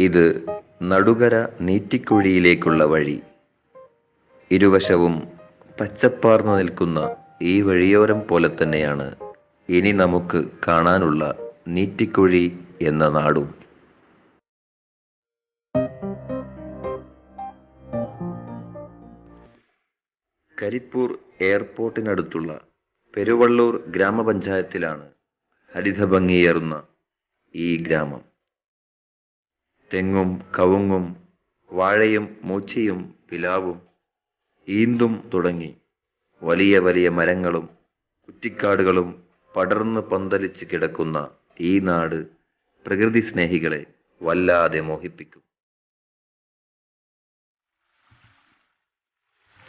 ഇത് നടുകര നീറ്റിക്കുഴിയിലേക്കുള്ള വഴി. ഇരുവശവും പച്ചപ്പാർന്നു നിൽക്കുന്ന ഈ വഴിയോരം പോലെ തന്നെയാണ് ഇനി നമുക്ക് കാണാനുള്ള നീറ്റിക്കുഴി എന്ന നാടും. കരിപ്പൂർ എയർപോർട്ടിനടുത്തുള്ള പെരുവള്ളൂർ ഗ്രാമപഞ്ചായത്തിലാണ് ഹരിതഭംഗിയേറുന്ന ഈ ഗ്രാമം. തെങ്ങും കവുങ്ങും വാഴയും മൂച്ചിയും പിലാവും ഈന്തും തുടങ്ങി. വലിയ വലിയ മരങ്ങളും കുറ്റിക്കാടുകളും പടർന്ന് പന്തലിച്ച് കിടക്കുന്ന ഈ നാട് പ്രകൃതി സ്നേഹികളെ വല്ലാതെ മോഹിപ്പിക്കും.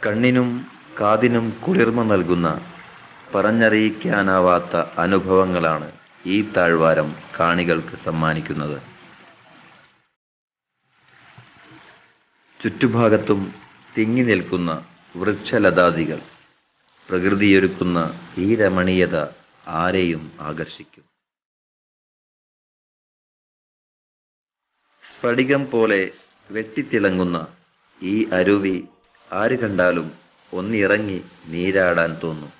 കണ്ണിനും കാതിനും കുളിർമ നൽകുന്ന പറഞ്ഞറിയിക്കാനാവാത്ത അനുഭവങ്ങളാണ് ഈ താഴ്വാരം കാണികൾക്ക് സമ്മാനിക്കുന്നത്. ചുറ്റുഭാഗത്തും തിങ്ങി നിൽക്കുന്ന വൃക്ഷലതാദികൾ പ്രകൃതിയൊരുക്കുന്ന ഈ രമണീയത ആരെയും ആകർഷിക്കും. സ്ഫടികം പോലെ വെട്ടിത്തിളങ്ങുന്ന ഈ അരുവി ആര് കണ്ടാലും ഒന്നിറങ്ങി നീരാടാൻ തോന്നും.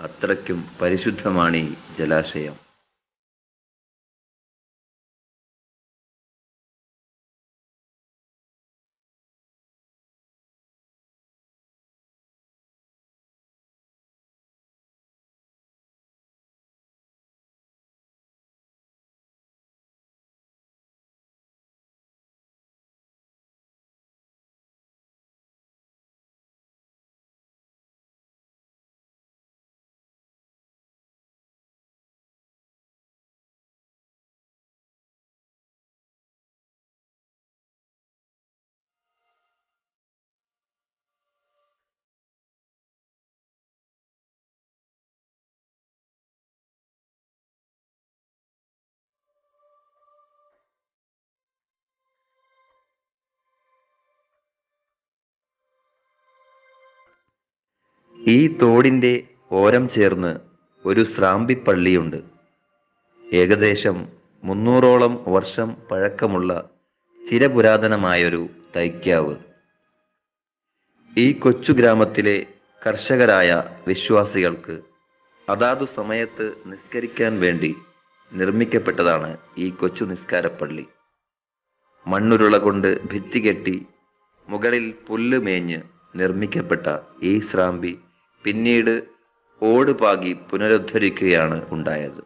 അത്രയ്ക്കും പരിശുദ്ധമാണ് ഈ ജലാശയം. ഈ തോടിന്റെ ഓരം ചേർന്ന് ഒരു സ്രാമ്പി പള്ളിയുണ്ട് ഏകദേശം മുന്നൂറോളം വർഷം പഴക്കമുള്ള ചിരപുരാതനമായൊരു തൈക്കാവ് ഈ കൊച്ചു ഗ്രാമത്തിലെ കർഷകരായ വിശ്വാസികൾക്ക് അതാതു സമയത്ത് നിസ്കരിക്കാൻ വേണ്ടി നിർമ്മിക്കപ്പെട്ടതാണ് ഈ കൊച്ചു നിസ്കാരപ്പള്ളി. മണ്ണുരുള കൊണ്ട് ഭിത്തി കെട്ടി മുകളിൽ പുല്ല് മേഞ്ഞ് നിർമ്മിക്കപ്പെട്ട ഈ ശ്രാമ്പി പിന്നീട് ഓട് പാകി പുനരുദ്ധരിക്കുകയാണ് ഉണ്ടായത്.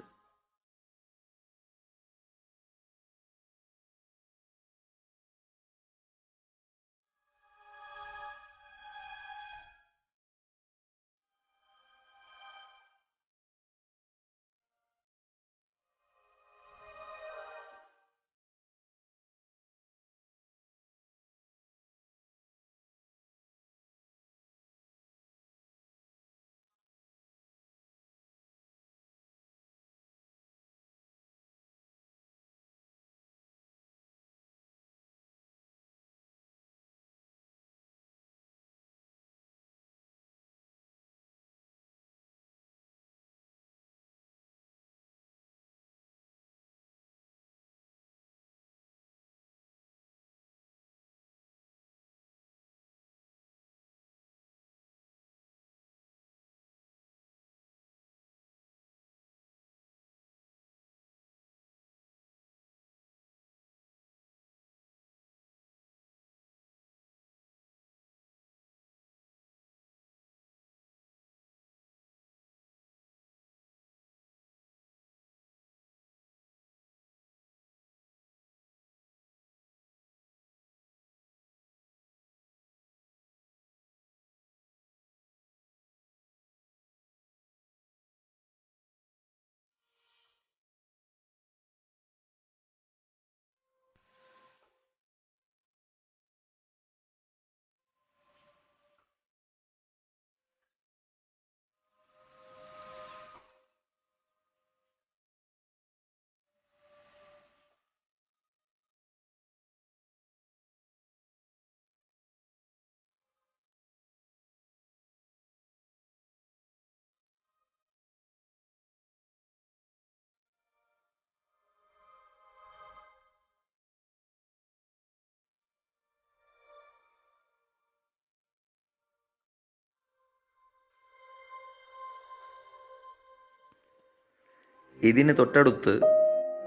ഇതിന് തൊട്ടടുത്ത്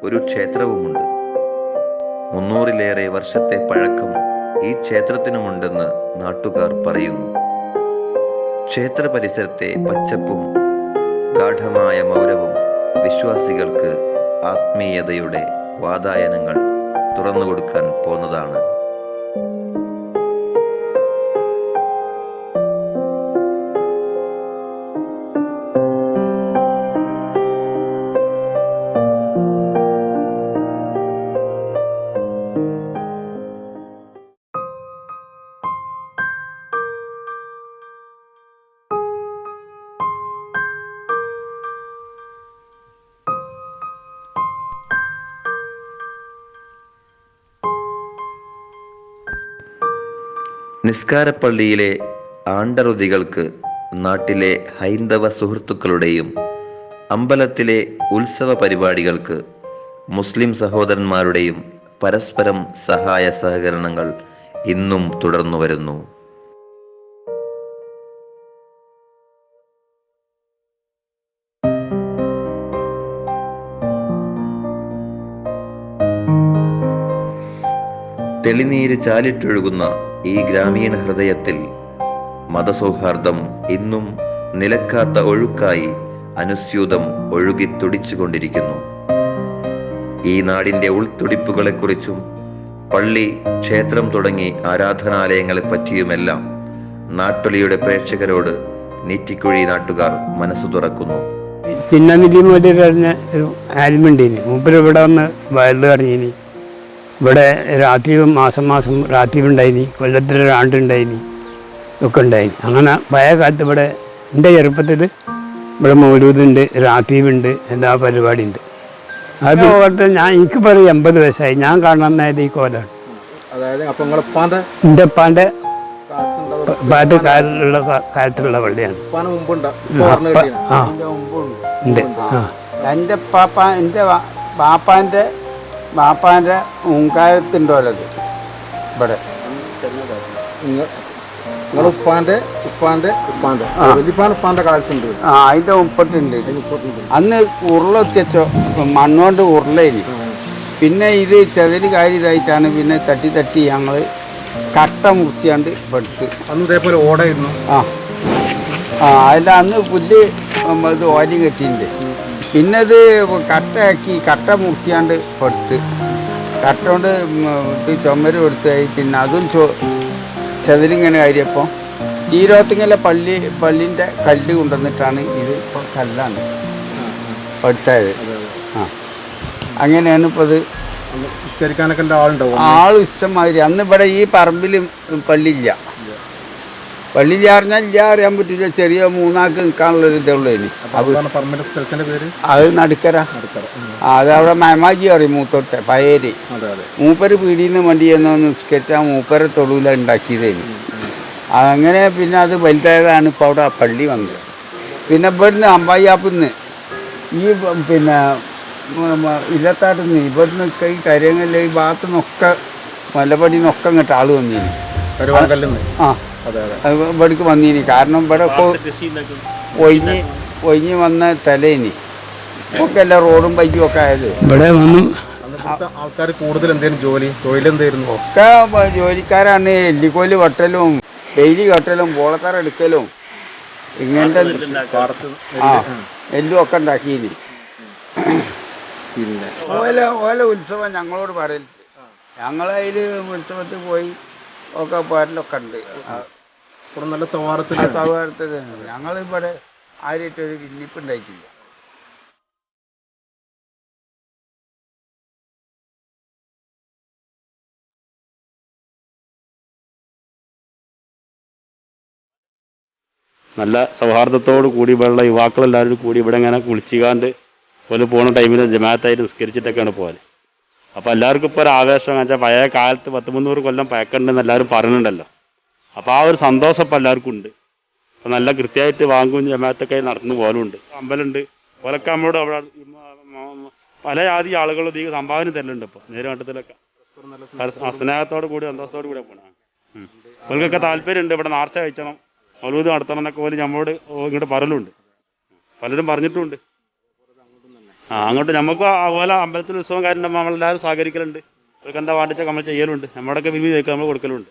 ഒരു ക്ഷേത്രവുമുണ്ട്. മുന്നൂറിലേറെ വർഷത്തെ പഴക്കം ഈ ക്ഷേത്രത്തിനുമുണ്ടെന്ന് നാട്ടുകാർ പറയുന്നു. ക്ഷേത്ര പരിസരത്തെ പച്ചപ്പും ഗാഠമായ മൗരവും വിശ്വാസികൾക്ക് ആത്മീയതയുടെ വാതായനങ്ങൾ തുറന്നു കൊടുക്കാൻ പോന്നതാണ്. നിസ്കാരപ്പള്ളിയിലെ ആണ്ടറുതികൾക്ക് നാട്ടിലെ ഹൈന്ദവ സുഹൃത്തുക്കളുടെയും അമ്പലത്തിലെ ഉത്സവ പരിപാടികൾക്ക് മുസ്ലിം സഹോദരന്മാരുടെയും പരസ്പരം സഹായ സഹകരണങ്ങൾ ഇന്നും തുടർന്നു വരുന്നു തെളിനീര് ചാലിട്ടൊഴുകുന്ന ഈ ഗ്രാമീണ ഹൃദയത്തിൽ മതസൗഹാർദ്ദം ഇന്നും നിലക്കാത്ത ഒഴുക്കായി അനുസ്യൂതം ഒഴുകി തുടിച്ചുകൊണ്ടിരിക്കുന്നു. ഈ നാടിന്റെ ഉൾത്തുടിപ്പുകളെക്കുറിച്ചും പള്ളി ക്ഷേത്രം തുടങ്ങി ആരാധനാലയങ്ങളെ പറ്റിയുമെല്ലാം നാട്ടൊലിയുടെ പ്രേക്ഷകരോട് നീറ്റിക്കുഴി നാട്ടുകാർ മനസ്സു തുറക്കുന്നു. ചിന്നമില്ലി മോദി പറഞ്ഞ ഒരു ആൽമുണ്ടീനി മുമ്പിൽ ഇവിടെ വന്ന് വയലിൽ ഇറങ്ങിനി ഇവിടെ രാത്രി മാസം മാസം രാത്രി ഉണ്ടായിനി കൊല്ലത്തിൽ ഒരാണ്ടുണ്ടായിനി ഒക്കെ ഉണ്ടായിനി അങ്ങനെ പഴയ കാലത്ത് ഇവിടെ എന്റെ ചെറുപ്പത്തിൽ ഇവിടെ മൗലൂദുണ്ട് രാത്രിയുണ്ട് എല്ലാ പരിപാടിയുണ്ട്. അത് ഓർത്ത് ഞാൻ എനിക്ക് പറയും എൺപത് വയസ്സായി. ഞാൻ കാണുന്നത് ഈ കോലാണ്. എന്റെ ഉപ്പാന്റെ പാട്ട് കാലത്തുള്ള കാലത്തുള്ള പള്ളിയാണ്. ആ ഉണ്ട് ആ. എന്റെ പാപ്പ എന്റെ ബാപ്പാന്റെ ബാപ്പാന്റെ മുൻകാലത്തുണ്ടോലത് ഇവിടെ. ഉപ്പാന്റെ ഉപ്പാന്റെ ഉപ്പാന്റെ വലിയപ്പാൻ ഉപ്പാന്റെ കാലത്തുണ്ട് ആ അതിന്റെ മുപ്പത്തുണ്ട്. അന്ന് ഉരുളെത്തിച്ചോ മണ്ണോണ്ട് ഉരുളേനി. പിന്നെ ഇത് ചെതൽ കാര്യമായിട്ടാണ് പിന്നെ തട്ടി തട്ടി ഞങ്ങൾ കട്ട മുറിച്ചാണ്ട് പെടുത്ത് അന്ന് ഇതേപോലെ ഓടായിരുന്നു. ആ. ആ അതിൽ അന്ന് പുല്ല് ഇത് ഓലി കെട്ടിയിട്ടുണ്ട് പിന്നെ ഇത് കട്ടയാക്കി കട്ട മുറിച്ചാണ്ട് കൊടുത്ത് കട്ട കൊണ്ട് ഇത് ചുമര് കൊടുത്തായി. പിന്നെ അതും ചോ ചതിരിങ്ങനെ കാര്യപ്പോൾ ചീരോത്തിങ്ങലെ പള്ളി പള്ളിന്റെ കല്ല് കൊണ്ടുവന്നിട്ടാണ് ഇത് ഇപ്പോൾ കല്ലാണ് പെടുത്തായത് ആ. അങ്ങനെയാണ് ഇപ്പോൾ അത് നിസ്കരിക്കാനൊക്കെ ഇഷ്ടം ആളുണ്ടാവും ആൾ ഇഷ്ടമാതിരി. അന്ന് ഇവിടെ ഈ പറമ്പിലും പള്ളിയില്ല. പള്ളിയില്ല പറഞ്ഞാൽ ഇല്ല അറിയാൻ പറ്റില്ല. ചെറിയ മൂന്നാൾക്ക് നിൽക്കാനുള്ളൊരു ഇതുള്ളൂ ഇനി. അത് നടുക്കര. അത് അവിടെ മയമാജി പറയും മൂത്തോട്ടെ പയര്. മൂപ്പര് പീടിയിൽ നിന്ന് വണ്ടി ചെന്ന് നിസ്കരിച്ചാൽ മൂപ്പരെ തൊടുവില ഉണ്ടാക്കിയതേനി അങ്ങനെ പിന്നെ അത് വലുതായതാണ് ഇപ്പോൾ അവിടെ പള്ളി വന്നത്. പിന്നെ ഇവിടുന്ന് അമ്പായിയാപ്പിന്ന് ഈ പിന്നെ ഇല്ലത്താട്ട് നിന്ന് ഇവിടുന്ന് ഈ കാര്യങ്ങളിൽ ഈ ഭാഗത്തുനിന്നൊക്കെ നിന്നൊക്കെ മലപ്പടി നിന്നൊക്കെ ഇങ്ങോട്ട് ആൾ വന്നിരുന്നു ആ. ഇവിടേക്ക് വന്നീനി. കാരണം ഇവിടെ ഒഴിഞ്ഞ് ഒഴിഞ്ഞ് വന്ന തലേനി. ഒക്കെ എല്ലാ റോഡും ബൈക്കും ഒക്കെ ആയത്. ഇവിടെ വന്നു. ആൾക്കാർ കൂടുതൽ എന്തേലും ജോലി? തൊഴിലെന്തായിരുന്നു ഒക്കെ ജോലിക്കാരാണ്. എല്ലിക്കോൽ വെട്ടലും ഡെയിലി കെട്ടലും പോളത്തറ എടുക്കലും ഇങ്ങനത്തെ ആ എല്ലും. ഒക്കെ ഉണ്ടാക്കിയില്ല പിന്നെ. ഓല ഓല ഉത്സവം ഞങ്ങളോട് പറയൽ ഞങ്ങളതിൽ ഉത്സവത്തിൽ പോയി ഒക്കെ പോരലൊക്കെ ഉണ്ട്. ഇവിടെ നല്ല സൗഹാർദ്ദത്തിൽ സൗകര്യത്തിൽ ഞങ്ങളിവിടെ ആരായിട്ടൊരു വില്ലിപ്പ് ഉണ്ടായിട്ടില്ല. നല്ല സൗഹാർദ്ദത്തോട് കൂടി ഇവിടെയുള്ള യുവാക്കളെല്ലാവരും കൂടി ഇവിടെ ഇങ്ങനെ കുളിച്ചുകാണ്ട് പോലെ പോണ ടൈമിൽ ജമാഅത്തായിട്ട് നിസ്കരിച്ചിട്ടൊക്കെയാണ് പോലെ അപ്പോൾ എല്ലാവർക്കും ഇപ്പോൾ ഒരു ആവേശം വെച്ചാൽ പഴയ കാലത്ത് പത്ത് മുന്നൂറ് കൊല്ലം പയക്കണ്ടെന്ന് എല്ലാവരും പറയുന്നുണ്ടല്ലോ. അപ്പോൾ ആ ഒരു സന്തോഷം ഇപ്പോൾ എല്ലാവർക്കും ഉണ്ട്. അപ്പോൾ നല്ല കൃത്യമായിട്ട് വാങ്ങും ജമാത്തൊക്കെ നടന്നു പോലുണ്ട്. അമ്പലമുണ്ട്. ഓലൊക്കെ നമ്മളോട് അവിടെ പല ജാതി ആളുകളും ഈ സംഭാവന തരലുണ്ട് ഇപ്പോൾ നേരെ കണ്ടത്തിലൊക്കെ സ്നേഹത്തോട് കൂടി സന്തോഷത്തോട് കൂടി പോകണം അവർക്കൊക്കെ താല്പര്യമുണ്ട്. ഇവിടെ നേർച്ച കഴിച്ചണം. മൗലൂദ് നടത്തണം എന്നൊക്കെ പോലും നമ്മളോട് ഇങ്ങോട്ട് പറയലുണ്ട്. പലരും പറഞ്ഞിട്ടുമുണ്ട്. ആ അങ്ങോട്ട് നമുക്ക് അതുപോലെ അമ്പലത്തിൽ ഉത്സവം കാര്യം നമ്മളെല്ലാവരും സഹകരിക്കലുണ്ട്. അവർക്ക് എന്താ വേണ്ടിച്ചാൽ നമ്മൾ ചെയ്യലുണ്ട്. നമ്മുടെയൊക്കെ വിരുമ്പി നമ്മൾ കൊടുക്കലുണ്ട്.